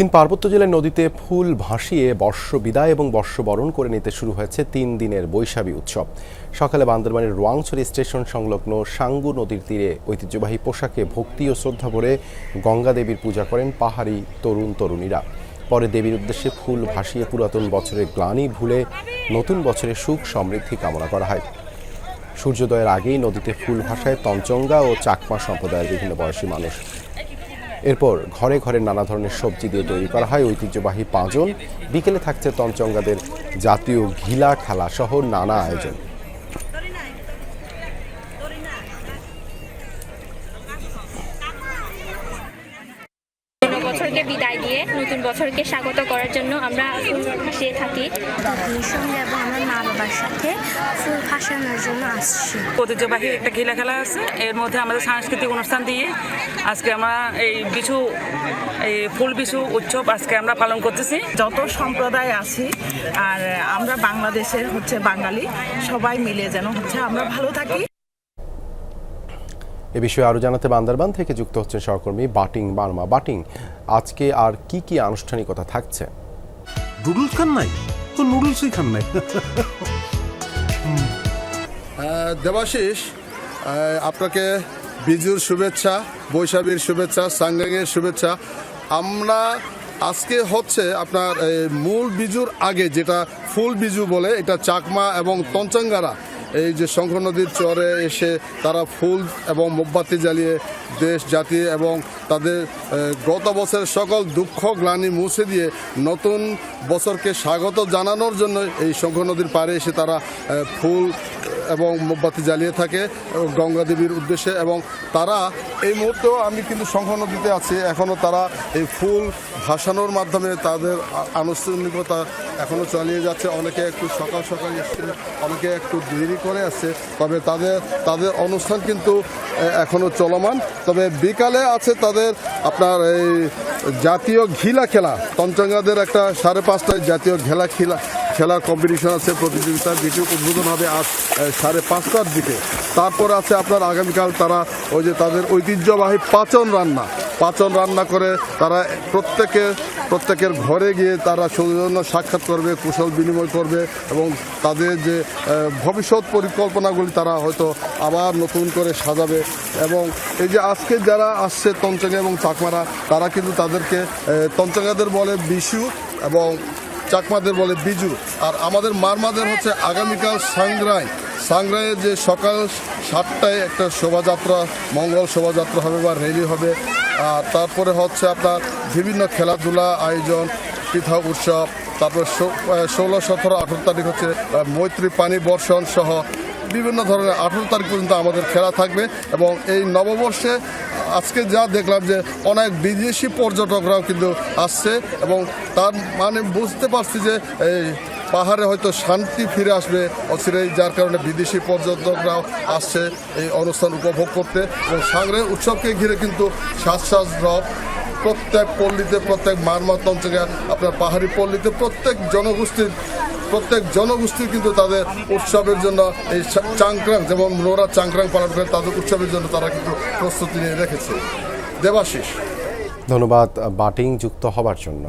তিন পার্বত্য জেলার নদীতে ফুল ভাসিয়ে বর্ষ বিদায় এবং বর্ষবরণ করে নিতে শুরু হয়েছে তিন দিনের বৈশাখী উৎসব। সকালে বান্দরবানের রোয়াংছড়ি স্টেশন সংলগ্ন সাঙ্গু নদীর তীরে ঐতিহ্যবাহী পোশাকে ভক্তি ও শ্রদ্ধা ভরে গঙ্গা দেবীর পূজা করেন পাহাড়ি তরুণ তরুণীরা। পরে দেবীর উদ্দেশ্যে ফুল ভাসিয়ে পুরাতন বছরের গ্লানি ভুলে নতুন বছরের সুখ সমৃদ্ধি কামনা করা হয়। সূর্যোদয়ের আগেই নদীতে ফুল ভাসায় তঞ্চঙ্গা ও চাকমা সম্প্রদায়ের বিভিন্ন বয়সী মানুষ এরপর ঘরে ঘরে নানা ধরনের সবজি দিয়ে তৈরি করা হয়। ঐতিহ্যবাহী পাঁচন বিকেলে থাকছে তঞ্চঙ্গাদের জাতীয় ঘিলা খেলাসহ নানা আয়োজন। বছরকে বিদায় দিয়ে নতুন বছরকে স্বাগত করার জন্য আমরা ফুল ভাসিয়ে থাকি। সঙ্গে এবং আমার মা বাবার সাথে ফুল ভাসানোর জন্য আসছি। ঐতিহ্যবাহী একটা খেলা খেলা আছে। এর মধ্যে আমাদের সাংস্কৃতিক অনুষ্ঠান দিয়ে আজকে আমরা এই বিশু এই ফুল বিশু উৎসব আজকে আমরা পালন করতেছি। যত সম্প্রদায় আছি আর আমরা বাংলাদেশের হচ্ছে বাঙালি সবাই মিলে যেন হচ্ছে আমরা ভালো থাকি। এ বিষয়ে আরও জানাতে বান্দারবান থেকে যুক্ত হচ্ছেন সহকর্মী বাটিং বার্মা। বাটিং আজকে আর কি কি আনুষ্ঠানিকতা থাকছে? নুডলস খান নাই? তো নুডলসই খান নাই। দেবাশিস আপনাকে বিজুর শুভেচ্ছা বৈশাখীর শুভেচ্ছা সাংগাঙ্গের শুভেচ্ছা। আমরা আজকে হচ্ছে আপনার মূল বিজুর আগে যেটা ফুল বিজু বলে এটা চাকমা এবং তঞ্চাঙ্গারা এই যে শঙ্খ নদীর চরে এসে তারা ফুল এবং মোমবাতি জ্বালিয়ে দেশ, জাতি এবং তাদের গত বছরের সকল দুঃখ, গ্লানি মুছে দিয়ে নতুন বছরকে স্বাগত জানানোর জন্য এই শঙ্খ নদীর পাড়ে এসে তারা ফুল এবং মোমবাতি জ্বালিয়ে থাকে গঙ্গা দেবীর উদ্দেশ্যে এবং তারা এই মুহূর্তেও আমি কিন্তু শঙ্খ নদীতে আছি। এখনও তারা এই ফুল ভাসানোর মাধ্যমে তাদের আনুষ্ঠানিকতা এখনও চালিয়ে যাচ্ছে। অনেকে একটু সকাল সকাল এসছে অনেকে একটু দেরি করে আসছে। তবে তাদের তাদের অনুষ্ঠান কিন্তু এখনও চলমান। তবে বিকালে আছে তাদের আপনার এই জাতীয় ঘিলা খেলা। পঞ্চাঙ্গাদের একটা সাড়ে পাঁচটায় জাতীয় ঘেলা খেলা খেলার কম্পিটিশন আছে প্রতিযোগিতা যেটি উদ্বোধন হবে আজ সাড়ে পাঁচটার দিকে। তারপর আছে আপনার আগামীকাল তারা ওই যে তাদের ঐতিহ্যবাহী পাচন রান্না। পাচন রান্না করে তারা প্রত্যেকে, প্রত্যেকের ঘরে গিয়ে তারা সৌজন্য সাক্ষাৎ করবে, কুশল বিনিময় করবে এবং তাদের যে ভবিষ্যৎ পরিকল্পনাগুলি তারা হয়তো আবার নতুন করে সাজাবে এবং এই যে আজকে যারা আসছে তঞ্চঙ্গা এবং চাকমারা, তারা কিন্তু তাদেরকে তঞ্চঙ্গাদের বলে বিশু এবং চাকমাদের বলে বিজু। আর আমাদের মারমাদের হচ্ছে আগামীকাল সাংগ্রাই। সাংগ্রাইয়ে যে সকাল সাতটায় একটা শোভাযাত্রা, মঙ্গল শোভাযাত্রা হবে বা র্যালি হবে। আর তারপরে হচ্ছে আপনার বিভিন্ন খেলাধুলা আয়োজন, পিঠা উৎসব, তারপর ষোলো, সতেরো, আঠেরো তারিখ হচ্ছে মৈত্রী পানি বর্ষণ সহ বিভিন্ন ধরনের আঠেরো তারিখ পর্যন্ত আমাদের খেলা থাকবে এবং এই নববর্ষে আজকে যা দেখলাম যে অনেক বিদেশি পর্যটকরাও কিন্তু আসছে এবং তার মানে বুঝতে পারছি যে এই পাহাড়ে হয়তো শান্তি ফিরে আসবে অচিরেই, যার কারণে বিদেশি পর্যটকরাও আসছে এই অনুষ্ঠান উপভোগ করতে এবং সাংগ্রে উৎসবকে ঘিরে কিন্তু শ্বাস রব। প্রত্যেক পল্লীতে, প্রত্যেক মারমাত অঞ্চলে আপনার পাহাড়ি পল্লীতে প্রত্যেক জনগোষ্ঠীর প্রত্যেক জনগোষ্ঠীর কিন্তু তাদের উৎসবের জন্য এই চাংক্রাং, যেমন নোরা চাংক্রাং পালন করে তাদের উৎসবের জন্য তারা কিন্তু প্রস্তুতি নিয়ে রেখেছে। দেবাশিস। ধন্যবাদ, বাটিং যুক্ত হবার জন্য।